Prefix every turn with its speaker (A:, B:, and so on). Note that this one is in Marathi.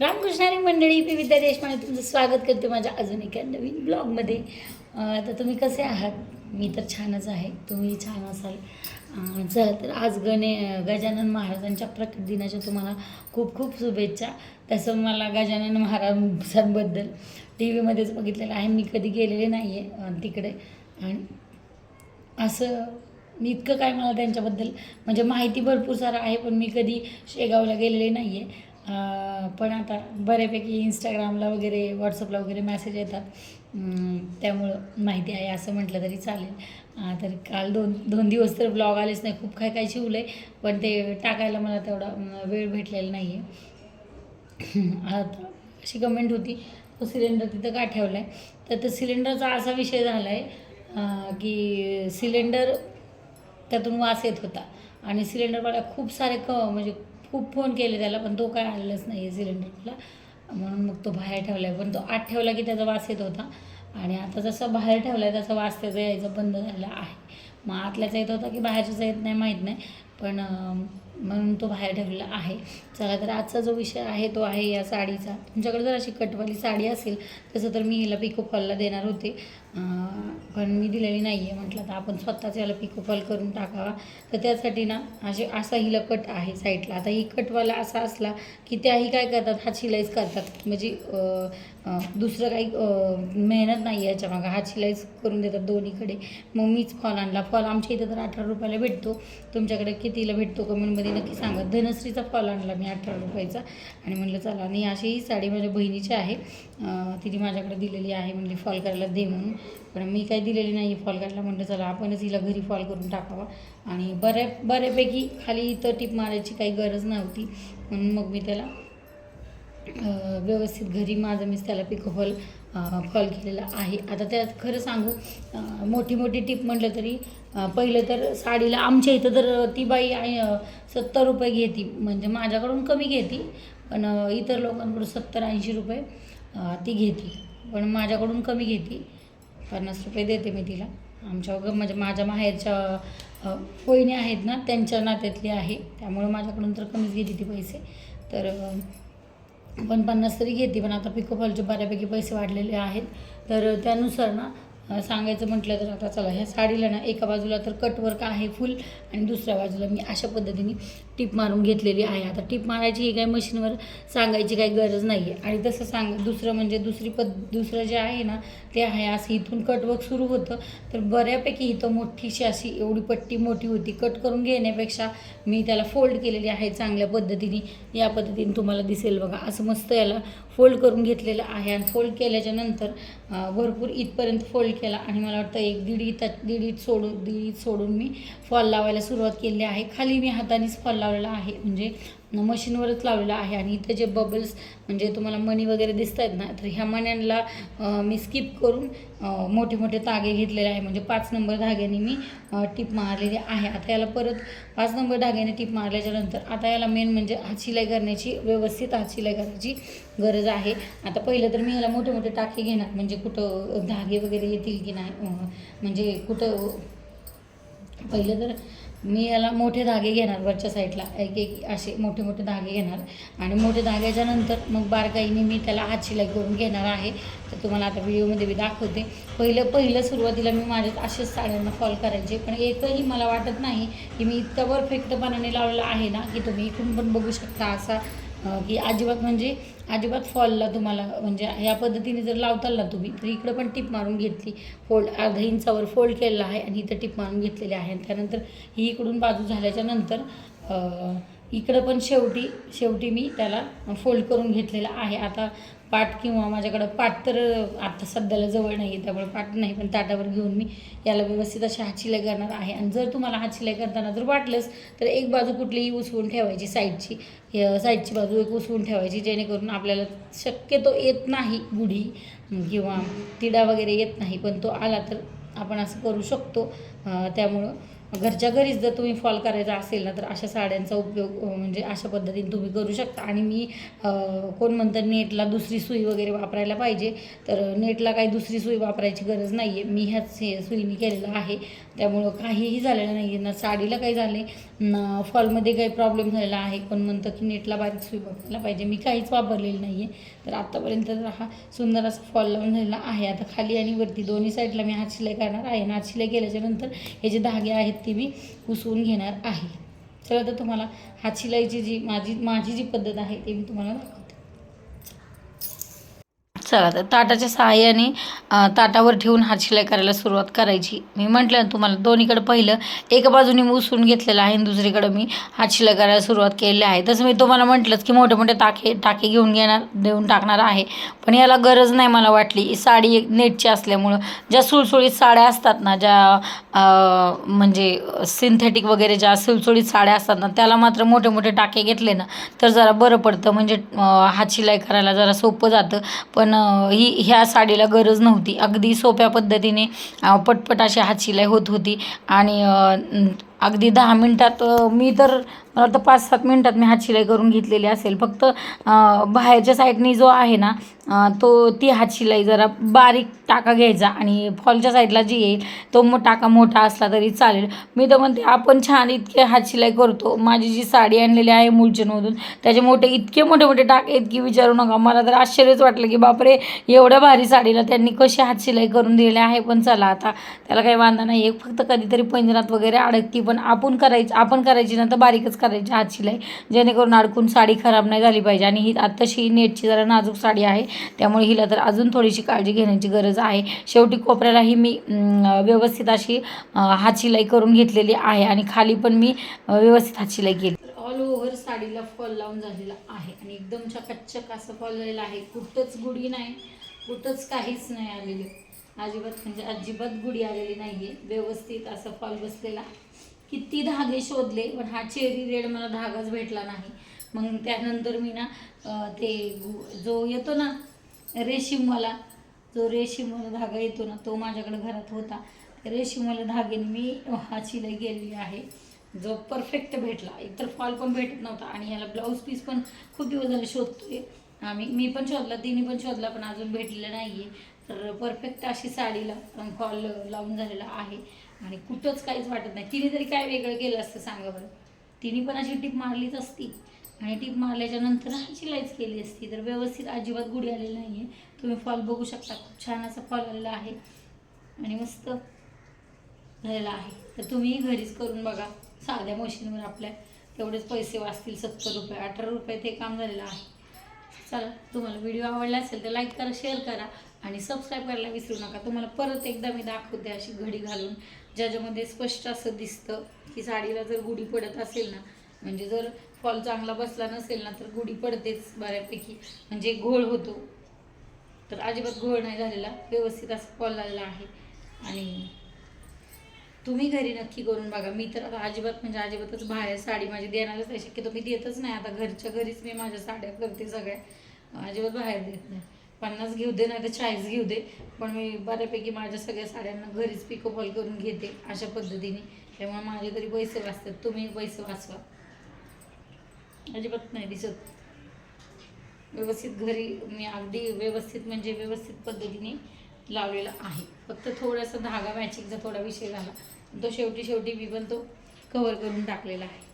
A: रामकृष्णारी मंडळी मी विद्या देशपांडे तुमचं स्वागत करते माझ्या अजून एका नवीन ब्लॉगमध्ये. आता तर तुम्ही कसे आहात? मी तर छानच आहे. तुम्ही छान असाल. चला तर आज गणे गजानन महाराजांच्या प्रकट दिनाच्या तुम्हाला खूप खूप शुभेच्छा. तसं मला गजानन महाराजांबद्दल टी व्हीमध्येच बघितलेलं आहे. मी कधी गेलेले नाही आहे तिकडे. आणि असं मी इतकं काय मला त्यांच्याबद्दल म्हणजे माहिती भरपूर सारं आहे पण मी कधी शेगावला गेलेले नाही आहे पण आता बऱ्यापैकी इंस्टाग्रामला वगैरे व्हॉट्सअपला वगैरे मॅसेज येतात. त्यामुळं माहिती आहे असं म्हटलं तरी चालेल. तर काल दोन दोन दिवस तर ब्लॉग आलेच नाही. खूप काय काय शिवलं आहे पण ते टाकायला मला तेवढा वेळ भेटलेला नाही आहे आता अशी कमेंट होती तो सिलेंडर तिथं का ठेवला आहे तर तो सिलेंडरचा असा विषय झाला आहे की सिलेंडर त्यातून वास येत होता. आणि सिलेंडरवाला खूप सारे क म्हणजे खूप फोन केले त्याला पण तो काय आलेलाच नाही आहे सिलेंडरला म्हणून मग तो बाहेर ठेवला आहे पण तो आत ठेवला की त्याचा वास येत होता. आणि आता जसं बाहेर ठेवला आहे त्याचा वास त्याचा यायचा बंद झाला आहे. मग आतल्याचा येत होता की बाहेरच्याचा येत नाही माहीत नाही. पण म्हणून तो बाहेर ठेवलेला आहे. चला तर आजचा जो विषय आहे तो आहे या साडीचा. तुमच्याकडे जर अशी कटवाली साडी असेल तसं तर मी हिला पिको फॉलला देणार होते. पण मी दिलेली नाही आहे म्हटलं तर आपण स्वतःच याला पिको फॉल करून टाकावा. तर त्यासाठी ना असे असा हिला कट आहे साईडला. आता ही कटवाला असा असला की त्याही काय करतात? हा शिलाईच करतात. म्हणजे दुसरं काही मेहनत नाही आहे याच्यामागं हात शिलाईच करून देतात दोन्हीकडे. मग मीच फॉल आणला. फॉल आमच्या इथं तर अठरा रुपयाला भेटतो. तुमच्याकडे कितीला भेटतो कमेंटमध्ये नक्की सांगा. धनश्रीचा फॉल आणला मी अठरा रुपयाचा. आणि म्हटलं चला. आणि अशी ही साडी माझ्या बहिणीची आहे. तिने माझ्याकडे दिलेली आहे. म्हणली फॉल करायला दे म्हणून. पण मी काही दिलेली नाही फॉल करायला. म्हटलं चला आपणच हिला घरी फॉल करून टाकावा. आणि बऱ्या बऱ्यापैकी खाली इथं टिप मारायची काही गरज नव्हती. म्हणून मग मी त्याला व्यवस्थित घरी माझं मीच त्याला पिकोफॉल फॉल केलेला आहे. आता त्यात खरं सांगू मोठी मोठी टीप म्हटलं तरी पहिलं तर साडीला आमच्या इथं तर ती बाई सत्तर रुपये घेते. म्हणजे माझ्याकडून कमी घेते पण इतर लोकांकडून सत्तर ऐंशी रुपये ती घेते. पण माझ्याकडून कमी घेते. पन्नास रुपये देते मी तिला. आमच्या म्हणजे माझ्या माहेरच्या वहिनी आहेत ना त्यांच्या नात्यातली आहे. त्यामुळे माझ्याकडून तर कमीच घेते ती पैसे. तर पण पन्नास तरी घेते पण आता पिकोफॉलचे बऱ्यापैकी पैसे वाढलेले आहेत. तर त्यानुसार ना सांगायचं म्हटलं तर आता चला ह्या साडीला ना एका बाजूला तर कटवर्क आहे फुल आणि दुसऱ्या बाजूला मी अशा पद्धतीने टिप मारून घेतलेली आहे. आता टिप मारायची ही काही मशीनवर सांगायची काही गरज नाही आहे आणि तसं सांग दुसरं म्हणजे दुसरी पद दुसरं जे आहे ना ते आहे असं इथून कटवर्क सुरू होतं. तर बऱ्यापैकी इथं मोठीशी अशी एवढी पट्टी मोठी होती. कट करून घेण्यापेक्षा मी त्याला फोल्ड केलेली आहे चांगल्या पद्धतीने. या पद्धतीने तुम्हाला दिसेल बघा असं मस्त याला फोल्ड करून घेतलेलं आहे. आणि फोल्ड केल्याच्यानंतर भरपूर इथपर्यंत फोल्ड केला आणि मला वाटतं एक दीड इथं दीड सोडून दीड सोडून मी फॉल लावायला सुरुवात केली आहे. खाली मी हातानेच फॉल लावलेला आहे. म्हणजे मशीनवरच लावलेलं आहे आणि इथं जे बबल्स म्हणजे तुम्हाला मणी वगैरे दिसत आहेत ना तर ह्या मण्यांना मी स्किप करून मोठे मोठे तागे घेतलेले आहे. म्हणजे पाच नंबर धाग्याने मी टीप मारलेली आहे. आता याला परत पाच नंबर धाग्याने टीप मारल्याच्या नंतर आता याला मेन म्हणजे हात शिलाई करण्याची व्यवस्थित हात शिलाई करायची गरज आहे. आता पहिलं तर मी ह्याला मोठे मोठे टाके घेणार. म्हणजे कुठं धागे वगैरे येतील की नाही म्हणजे कुठं पहिलं तर मी याला मोठे धागे घेणार वरच्या साईडला. एक एक असे मोठे मोठे धागे घेणार. आणि मोठे धाग्याच्या नंतर मग बारकाईने मी त्याला हात शिलाई करून घेणार आहे. तर तुम्हाला आता व्हिडिओमध्ये मी दाखवते. पहिलं पहिलं सुरुवातीला मी माझ्या असेच साड्यांना फॉल करायचे. पण एकही मला वाटत नाही की मी इतका परफेक्टपणाने लावलेला आहे ना की तुम्ही इकडून पण बघू शकता असा की अजिबात म्हणजे अजिबात फॉलला तुम्हाला म्हणजे या पद्धतीने जर लावताल ना तुम्ही तर इकडं पण टिप मारून घेतली. फोल्ड अर्धा इंचावर फोल्ड केलेला आहे आणि इथं टिप मारून घेतलेली आहे. त्यानंतर ही इकडून बाजू झाल्याच्यानंतर इकडं पण शेवटी शेवटी मी त्याला फोल्ड करून घेतलेला आहे. आता पाट किंवा माझ्याकडं पाट तर आता सध्याला जवळ नाही आहे त्यामुळे पाट नाही पण ताटावर घेऊन मी याला व्यवस्थित अशी हातशिलाई करणार आहे. आणि जर तुम्हाला हातशिलाई करताना जर वाटलंच तर एक बाजू कुठलीही उसवून ठेवायची साईडची. साईडची बाजू एक उसवून ठेवायची जेणेकरून आपल्याला शक्यतो येत नाही गुढी किंवा तिडा वगैरे येत नाही पण तो आला तर आपण असं करू शकतो. त्यामुळं घरच्या घरीच जर तुम्ही फॉल करायचा असेल ना तर अशा साड्यांचा उपयोग म्हणजे अशा पद्धतीने तुम्ही करू शकता. आणि मी कोण म्हणतं नेटला दुसरी सुई वगैरे वापरायला पाहिजे तर नेटला काही दुसरी सुई वापरायची गरज नाही आहे मी ह्याच हे सुईने केलेलं आहे. त्यामुळं काहीही झालेलं नाही आहे ना साडीला काही झाले ना फॉलमध्ये काही प्रॉब्लेम झालेला आहे. कोण म्हणतं की नेटला बारीक सुई वापरायला पाहिजे. मी काहीच वापरलेलं नाही आहे तर आत्तापर्यंत तर हा सुंदर असा फॉल लावून झालेला आहे. आता खाली आणि वरती दोन्ही साईडला मी हात शिलाई करणार आहे. आणि हात शिलाई केल्याच्यानंतर हे जे धागे आहेत ती मी उसवून घेणार आहे. चला तर तुम्हाला हात शिलाईची जी माझी माझी जी पद्धत आहे ते मी तुम्हाला दाखवते. चला तर ताटाच्या सहाय्याने ताटावर ठेवून हात शिलाई करायला सुरुवात करायची. मी म्हटलं ना तुम्हाला दोन्हीकडं पहिलं एका बाजूने मी उसळून घेतलेलं आहे आणि दुसरीकडं मी हात शिलाई करायला सुरुवात केलेली आहे. तसं मी तुम्हाला म्हटलंच की मोठे मोठे टाके टाके घेऊन घेणार देऊन टाकणार आहे. पण याला गरज नाही मला वाटली. ही साडी एक नेटची असल्यामुळं ज्या सुळसुळीत साड्या असतात ना ज्या म्हणजे सिंथेटिक वगैरे ज्या सुळसुळीत साड्या असतात ना त्याला मात्र मोठे मोठे टाके घेतले ना तर जरा बरं पडतं. म्हणजे हात शिलाई करायला जरा सोपं जातं. पण ही ह्या साडीला गरज नव्हती. अगदी सोप्या पद्धतीने पटपट अशी हात शिलाई होत होती. आणि अगदी दहा मिनटात मी तर मला वाटतं पाच सात मिनटात मी हात शिलाई करून घेतलेली असेल. फक्त बाहेरच्या साईडनी जो आहे ना तो ती हात शिलाई जरा बारीक टाका घ्यायचा आणि फॉलच्या साईडला जी येईल तो मग टाका मोठा असला तरी चालेल. मी तर म्हणते आपण छान इतके हात शिलाई करतो. माझी जी साडी आणलेली आहे मुलचंदमधून त्याचे मोठे इतके मोठे मोठे टाके आहेत की विचारू नका. मला तर आश्चर्यच वाटलं की बापरे एवढ्या भारी साडीला त्यांनी कशी हात शिलाई करून दिलेली आहे. पण चला आता त्याला काही वांधा नाही आहे फक्त कधीतरी पंजरात वगैरे अडकती पण आपण करायची आपण करायची ना तर बारीकच करायची हात शिलाई जेणेकरून अडकून साडी खराब नाही झाली पाहिजे. आणि ही आत्ताशी नेटची जरा नाजूक साडी आहे. त्यामुळे हिला तर अजून थोडीशी काळजी घेण्याची गरज आहे. शेवटी कोपऱ्यालाही मी व्यवस्थित अशी हात शिलाई करून घेतलेली आहे. आणि खाली पण मी व्यवस्थित हात शिलाई केली. ऑल ओव्हर साडीला फॉल लावून झालेला आहे. आणि एकदम चकाचक असं फॉल झालेला आहे. कुठंच गुढी नाही. कुठंच काहीच नाही आलेलं. अजिबात म्हणजे अजिबात गुढी आलेली नाही आहे व्यवस्थित असं फॉल बसलेला. किती धागे शोधले पण हा चेरी रेड मला धागाच भेटला नाही. मग त्यानंतर मी ना ते जो येतो ना रेशीमवाला जो रेशीमवाला धागा येतो ना तो माझ्याकडे घरात होता. रेशीमवाला धागेने मी हा शिलाई गेलेली आहे. जो परफेक्ट भेटला. एकतर फॉल पण भेटत नव्हता आणि याला ब्लाऊज पीस पण खूप दिवस झाले शोधतोय. आम्ही मी पण शोधला तिने पण शोधला पण अजून भेटलेला नाही आहे तर परफेक्ट अशी साडीला फॉल लावून झालेला आहे. आणि कुठंच काहीच वाटत नाही. तिने तरी काय वेगळं केलं असतं सांगा बरं? तिने पण अशी टीप मारलीच असती. आणि टीप मारल्याच्या नंतर हा शिलाईच केली असती. तर व्यवस्थित अजिबात गुढी आलेली नाही आहे तुम्ही फॉल बघू शकता. खूप छान असा फॉल आलेला आहे. आणि मस्त झालेला आहे. तर तुम्ही घरीच करून बघा. साध्या मशीनवर आपल्या तेवढेच पैसे वाचतील. सत्तर रुपये अठरा रुपये ते काम झालेलं आहे. चला तुम्हाला व्हिडिओ आवडला असेल तर लाईक करा शेअर करा. आणि सबस्क्राईब करायला विसरू नका. तुम्हाला परत एकदा मी दाखवते अशी घडी घालून ज्याच्यामध्ये स्पष्ट असं दिसतं की साडीला जर गुढी पडत असेल ना म्हणजे जर फॉल चांगला बसला नसेल ना तर गुढी पडतेच बऱ्यापैकी. म्हणजे घोळ होतो. तर अजिबात घोळ नाही झालेला. व्यवस्थित असा फॉल झालेला आहे. आणि तुम्ही घरी नक्की करून बघा. मी तर आता अजिबात म्हणजे अजिबातच बाहेर साडी माझी देणारच नाही. शक्यतो मी देतच नाही. आता घरच्या घरीच मी माझ्या साड्या करते सगळ्या. अजिबात बाहेर देत नाही. पन्नास घेऊ दे नाही तर चाळीस घेऊ दे. पण मी बऱ्यापैकी माझ्या सगळ्या साड्यांना घरीच पिकोफॉल करून घेते अशा पद्धतीने. त्यामुळे माझे तरी पैसे वाचतात. तुम्ही पैसे वाचवा. अजिबात नाही दिसत. व्यवस्थित घरी मी अगदी व्यवस्थित म्हणजे व्यवस्थित पद्धतीने लावलेला आहे. फक्त थोडासा धागा मॅचिंगचा थोडा विषय झाला. तो शेवटी शेवटी मी पण तो कवर करून टाकलेला आहे.